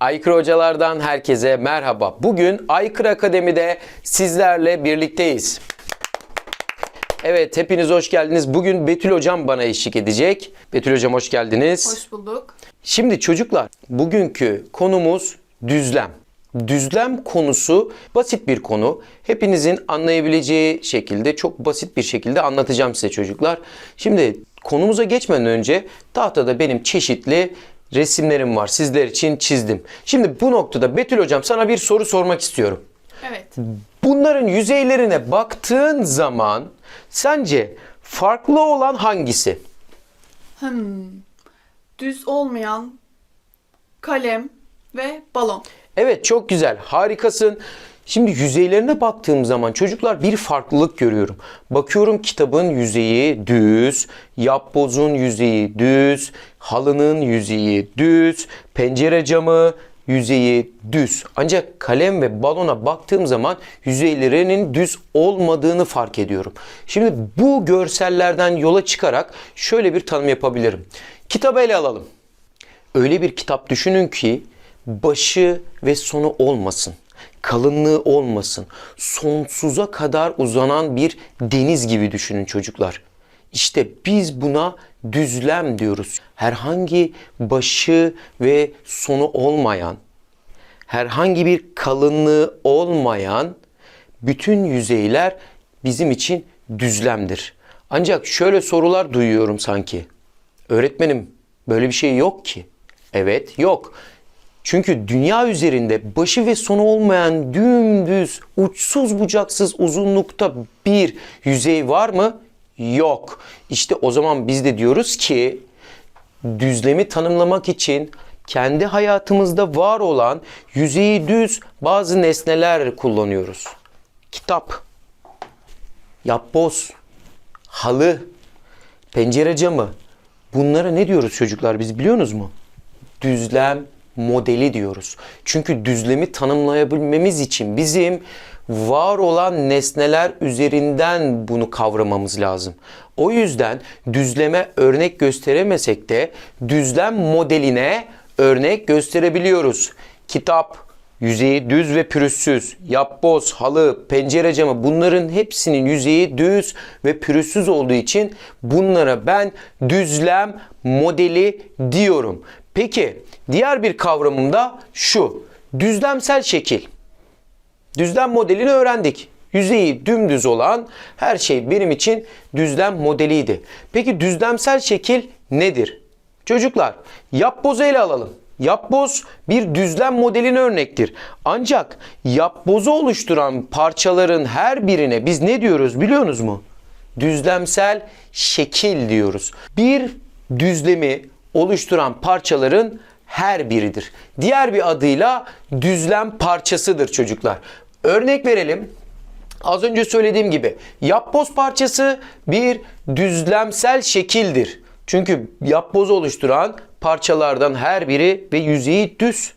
Aykırı Hocalardan herkese merhaba. Bugün Aykırı Akademi'de sizlerle birlikteyiz. Evet, hepiniz hoş geldiniz. Bugün Betül Hocam bana eşlik edecek. Betül Hocam hoş geldiniz. Hoş bulduk. Şimdi çocuklar, bugünkü konumuz düzlem. Düzlem konusu basit bir konu. Hepinizin anlayabileceği şekilde, çok basit bir şekilde anlatacağım size çocuklar. Şimdi konumuza geçmeden önce tahtada benim çeşitli resimlerim var. Sizler için çizdim. Şimdi bu noktada Betül Hocam sana bir soru sormak istiyorum. Evet. Bunların yüzeylerine baktığın zaman sence farklı olan hangisi? Hmm. Düz olmayan kalem ve balon. Evet çok güzel. Harikasın. Şimdi yüzeylerine baktığım zaman çocuklar bir farklılık görüyorum. Bakıyorum kitabın yüzeyi düz, yapbozun yüzeyi düz, halının yüzeyi düz, pencere camı yüzeyi düz. Ancak kalem ve balona baktığım zaman yüzeylerinin düz olmadığını fark ediyorum. Şimdi bu görsellerden yola çıkarak şöyle bir tanım yapabilirim. Kitabı ele alalım öyle bir kitap düşünün ki başı ve sonu olmasın. Kalınlığı olmasın. Sonsuza kadar uzanan bir deniz gibi düşünün çocuklar. İşte biz buna düzlem diyoruz. Herhangi başı ve sonu olmayan, herhangi bir kalınlığı olmayan bütün yüzeyler bizim için düzlemdir. Ancak şöyle sorular duyuyorum sanki. Öğretmenim böyle bir şey yok ki. Evet yok. Çünkü dünya üzerinde başı ve sonu olmayan dümdüz, uçsuz bucaksız uzunlukta bir yüzey var mı? Yok. İşte o zaman biz de diyoruz ki düzlemi tanımlamak için kendi hayatımızda var olan yüzeyi düz bazı nesneler kullanıyoruz. Kitap, yapboz, halı, pencere camı. Bunlara ne diyoruz çocuklar biz biliyorsunuz mu? Düzlem modeli diyoruz. Çünkü düzlemi tanımlayabilmemiz için bizim var olan nesneler üzerinden bunu kavramamız lazım. O yüzden düzleme örnek gösteremesek de düzlem modeline örnek gösterebiliyoruz. Kitap, yüzeyi düz ve pürüzsüz, yapboz, halı, pencere camı bunların hepsinin yüzeyi düz ve pürüzsüz olduğu için bunlara ben düzlem modeli diyorum. Peki diğer bir kavramım da şu. Düzlemsel şekil. Düzlem modelini öğrendik. Yüzeyi dümdüz olan her şey benim için düzlem modeliydi. Peki düzlemsel şekil nedir? Çocuklar yapbozu ele alalım. Yapboz bir düzlem modeline örnektir. Ancak yapbozu oluşturan parçaların her birine biz ne diyoruz biliyorsunuz mu? Düzlemsel şekil diyoruz. Bir düzlemi oluşturan parçaların her biridir. Diğer bir adıyla düzlem parçasıdır çocuklar. Örnek verelim. Az önce söylediğim gibi yapboz parçası bir düzlemsel şekildir. Çünkü yapbozu oluşturan parçalardan her biri ve yüzeyi düz.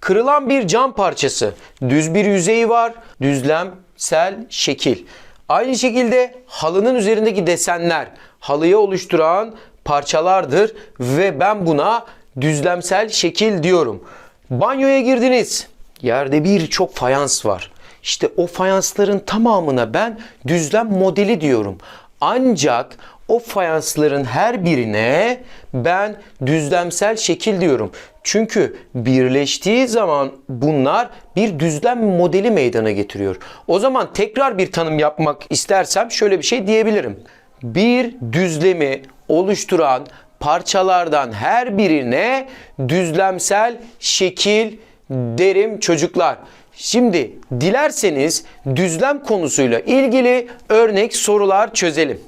Kırılan bir cam parçası. Düz bir yüzeyi var. Düzlemsel şekil. Aynı şekilde halının üzerindeki desenler halıyı oluşturan parçalardır ve ben buna düzlemsel şekil diyorum. Banyoya girdiniz. Yerde birçok fayans var. İşte o fayansların tamamına ben düzlem modeli diyorum. Ancak o fayansların her birine ben düzlemsel şekil diyorum. Çünkü birleştiği zaman bunlar bir düzlem modeli meydana getiriyor. O zaman tekrar bir tanım yapmak istersem şöyle bir şey diyebilirim. Bir düzlemi oluşturan parçalardan her birine düzlemsel şekil derim çocuklar. Şimdi dilerseniz düzlem konusuyla ilgili örnek sorular çözelim.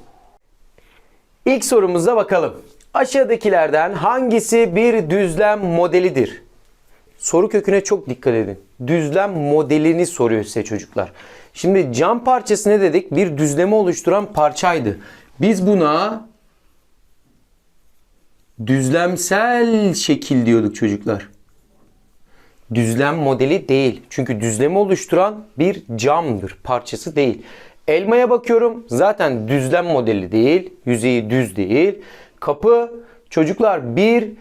İlk sorumuza bakalım. Aşağıdakilerden hangisi bir düzlem modelidir? Soru köküne çok dikkat edin. Düzlem modelini soruyor size çocuklar. Şimdi cam parçası ne dedik? Bir düzlemi oluşturan parçaydı. Biz buna düzlemsel şekil diyorduk çocuklar. düzlem modeli değil. Çünkü düzlemi oluşturan bir camdır, parçası değil. Elmaya bakıyorum zaten düzlem modeli değil, yüzeyi düz değil. Kapı çocuklar bir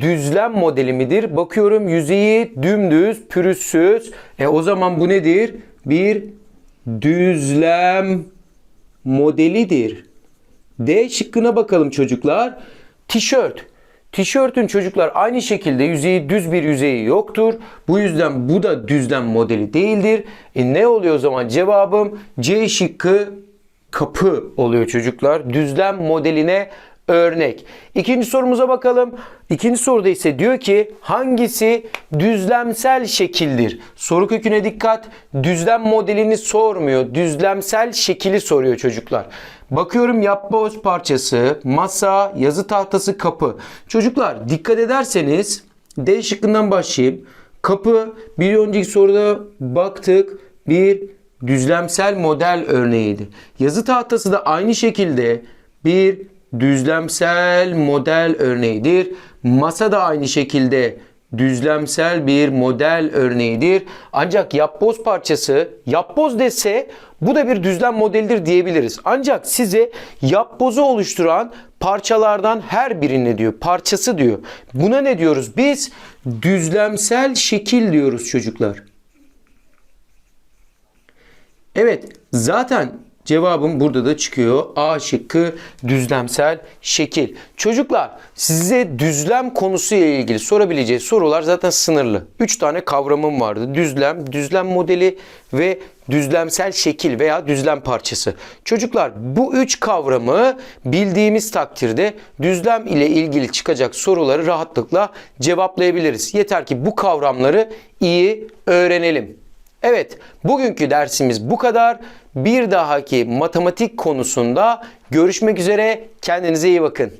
düzlem modeli midir? Bakıyorum yüzeyi dümdüz, pürüzsüz. E o zaman bu nedir? Bir düzlem modelidir. D şıkkına bakalım çocuklar. Tişört. Tişörtün çocuklar aynı şekilde yüzeyi düz bir yüzeyi yoktur. Bu yüzden bu da düzlem modeli değildir. E ne oluyor o zaman? Cevabım C şıkkı kapı oluyor çocuklar. Düzlem modeline örnek. İkinci sorumuza bakalım. İkinci soruda ise diyor ki hangisi düzlemsel şekildir? Soru köküne dikkat. Düzlem modelini sormuyor. Düzlemsel şekili soruyor çocuklar. Bakıyorum yapboz parçası, masa, yazı tahtası, kapı. Çocuklar dikkat ederseniz D şıkkından başlayayım. Kapı bir önceki soruda baktık bir düzlemsel model örneğiydi. Yazı tahtası da aynı şekilde bir düzlemsel model örneğidir. Masa da aynı şekilde düzlemsel bir model örneğidir. Ancak yapboz parçası yapboz dese bu da bir düzlem modelidir diyebiliriz. Ancak size yapbozu oluşturan parçalardan her birini diyor. Parçası diyor. Buna ne diyoruz? Biz düzlemsel şekil diyoruz çocuklar. Evet zaten cevabım burada da çıkıyor. A şıkkı düzlemsel şekil. Çocuklar size düzlem konusuyla ilgili sorabileceği sorular zaten sınırlı. 3 tane kavramım vardı. Düzlem, düzlem modeli ve düzlemsel şekil veya düzlem parçası. Çocuklar bu üç kavramı bildiğimiz takdirde düzlem ile ilgili çıkacak soruları rahatlıkla cevaplayabiliriz. Yeter ki bu kavramları iyi öğrenelim. Evet, bugünkü dersimiz bu kadar. Bir dahaki matematik konusunda görüşmek üzere. Kendinize iyi bakın.